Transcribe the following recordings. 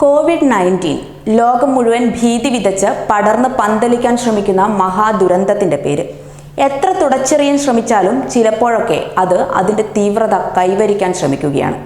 Covid nineteen ലോകം മുഴുവൻ ഭീതി വിതച്ച് പടർന്ന് പന്തലിക്കാൻ ശ്രമിക്കുന്ന മഹാദുരന്തത്തിന്റെ പേര്. എത്ര തുടച്ചെറിയാൻ ശ്രമിച്ചാലും ചിലപ്പോഴൊക്കെ അത് അതിന്റെ തീവ്രത കൈവരിക്കാൻ ശ്രമിക്കുകയാണ്.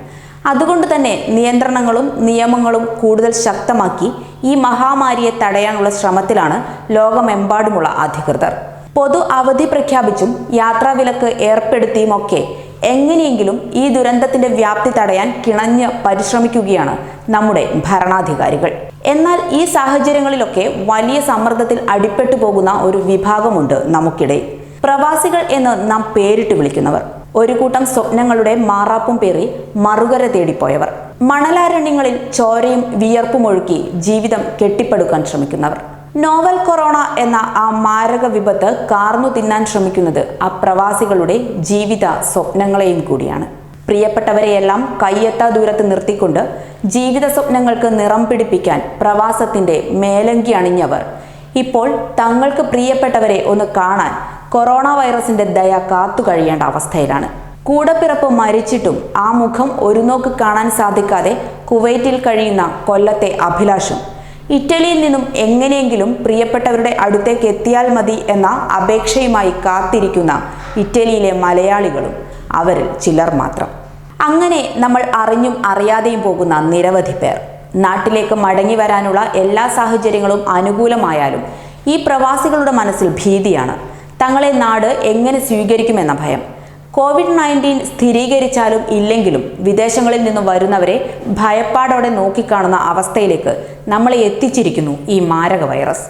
അതുകൊണ്ട് തന്നെ നിയന്ത്രണങ്ങളും നിയമങ്ങളും കൂടുതൽ ശക്തമാക്കി ഈ മഹാമാരിയെ തടയാനുള്ള ശ്രമത്തിലാണ് ലോകമെമ്പാടുമുള്ള അധികൃതർ. പൊതു അവധി പ്രഖ്യാപിച്ചും യാത്രാവിലക്ക് ഏർപ്പെടുത്തിയുമൊക്കെ എങ്ങനെയെങ്കിലും ഈ ദുരന്തത്തിന്റെ വ്യാപ്തി തടയാൻ കിണഞ്ഞ് പരിശ്രമിക്കുകയാണ് നമ്മുടെ ഭരണാധികാരികൾ. എന്നാൽ ഈ സാഹചര്യങ്ങളിലൊക്കെ വലിയ സമ്മർദ്ദത്തിൽ അടിപ്പെട്ടു പോകുന്ന ഒരു വിഭാഗമുണ്ട് നമുക്കിടയിൽ പ്രവാസികൾ എന്ന് നാം പേരിട്ട് വിളിക്കുന്നവർ. ഒരു കൂട്ടം സ്വപ്നങ്ങളുടെ മാറാപ്പും പേറി മറുകര തേടിപ്പോയവർ. മണലാരണ്യങ്ങളിൽ ചോരയും വിയർപ്പും ഒഴുക്കി ജീവിതം കെട്ടിപ്പടുക്കാൻ ശ്രമിക്കുന്നവർ. നോവൽ കൊറോണ എന്ന ആ മാരക വിപത്ത് കാർന്നു തിന്നാൻ ശ്രമിക്കുന്നത് ആ പ്രവാസികളുടെ ജീവിത സ്വപ്നങ്ങളെയും കൂടിയാണ്. പ്രിയപ്പെട്ടവരെയെല്ലാം കയ്യെത്താ ദൂരത്ത് നിർത്തിക്കൊണ്ട് ജീവിത സ്വപ്നങ്ങൾക്ക് നിറം പിടിപ്പിക്കാൻ പ്രവാസത്തിന്റെ മേലങ്കി അണിഞ്ഞവർ. ഇപ്പോൾ തങ്ങൾക്ക് പ്രിയപ്പെട്ടവരെ ഒന്ന് കാണാൻ കൊറോണ വൈറസിന്റെ ദയ കാത്തു കഴിയേണ്ട അവസ്ഥയിലാണ്. കൂടപ്പിറപ്പ് മരിച്ചിട്ടും ആ മുഖം ഒരു നോക്ക് കാണാൻ സാധിക്കാതെ കുവൈറ്റിൽ കഴിയുന്ന കൊല്ലത്തെ അഭിലാഷും ഇറ്റലിയിൽ നിന്നും എങ്ങനെയെങ്കിലും പ്രിയപ്പെട്ടവരുടെ അടുത്തേക്ക് എത്തിയാൽ മതി എന്ന അപേക്ഷയുമായി കാത്തിരിക്കുന്ന ഇറ്റലിയിലെ മലയാളികളും അവരിൽ ചിലർ മാത്രം. അങ്ങനെ നമ്മൾ അറിഞ്ഞും അറിയാതെയും പോകുന്ന നിരവധി പേർ. നാട്ടിലേക്ക് മടങ്ങി വരാനുള്ള എല്ലാ സാഹചര്യങ്ങളും അനുകൂലമായാലും ഈ പ്രവാസികളുടെ മനസ്സിൽ ഭീതിയാണ്. തങ്ങളെ നാട് എങ്ങനെ സ്വീകരിക്കുമെന്ന ഭയം. കോവിഡ് നയന്റീൻ സ്ഥിരീകരിച്ചാലും ഇല്ലെങ്കിലും വിദേശങ്ങളിൽ നിന്ന് വരുന്നവരെ ഭയപ്പാടോടെ നോക്കിക്കാണുന്ന അവസ്ഥയിലേക്ക് നമ്മളെ എത്തിച്ചിരിക്കുന്നു ഈ മാരക വൈറസ്.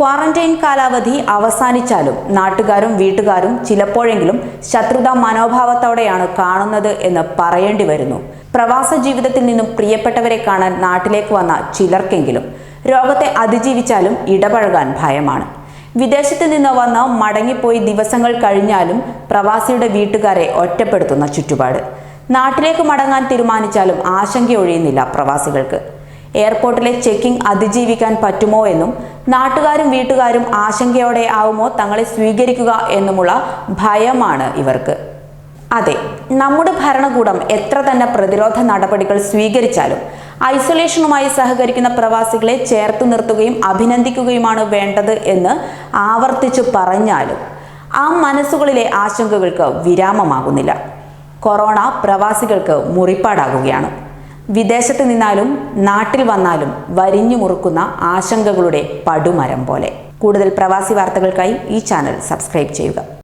ക്വാറന്റൈൻ കാലാവധി അവസാനിച്ചാലും നാട്ടുകാരും വീട്ടുകാരും ചിലപ്പോഴെങ്കിലും ശത്രുതാ മനോഭാവത്തോടെയാണ് കാണുന്നത് എന്ന് പറയേണ്ടി വരുന്നു. പ്രവാസ ജീവിതത്തിൽ നിന്നും പ്രിയപ്പെട്ടവരെ കാണാൻ നാട്ടിലേക്ക് വന്ന ചിലർക്കെങ്കിലും രോഗത്തെ അതിജീവിച്ചാലും ഇടപഴകാൻ ഭയമാണ്. വിദേശത്ത് നിന്ന് വന്ന് മടങ്ങിപ്പോയി ദിവസങ്ങൾ കഴിഞ്ഞാലും പ്രവാസിയുടെ വീട്ടുകാരെ ഒറ്റപ്പെടുത്തുന്ന ചുറ്റുപാട്. നാട്ടിലേക്ക് മടങ്ങാൻ തീരുമാനിച്ചാലും ആശങ്കയൊഴിയുന്നില്ല പ്രവാസികൾക്ക്. എയർപോർട്ടിലെ ചെക്കിംഗ് അതിജീവിക്കാൻ പറ്റുമോ എന്നും നാട്ടുകാരും വീട്ടുകാരും ആശങ്കയോടെ ആവുമോ തങ്ങളെ സ്വീകരിക്കുക എന്നുമുള്ള ഭയമാണ് ഇവർക്ക്. അതെ നമ്മുടെ ഭരണകൂടം എത്ര തന്നെ പ്രതിരോധ നടപടികൾ സ്വീകരിച്ചാലും ഐസൊലേഷനുമായി സഹകരിക്കുന്ന പ്രവാസികളെ ചേർത്തു നിർത്തുകയും അഭിനന്ദിക്കുകയുമാണ് വേണ്ടത് എന്ന് ആവർത്തിച്ചു പറഞ്ഞാലും ആ മനസ്സുകളിലെ ആശങ്കകൾക്ക് വിരാമമാകുന്നില്ല. കൊറോണ പ്രവാസികൾക്ക് മുറിപ്പാടാകുകയാണ്. വിദേശത്ത് നിന്നാലും നാട്ടിൽ വന്നാലും വരിഞ്ഞു മുറുക്കുന്ന ആശങ്കകളുടെ പടുമരം പോലെ. കൂടുതൽ പ്രവാസി വാർത്തകൾക്കായി ഈ ചാനൽ സബ്സ്ക്രൈബ് ചെയ്യുക.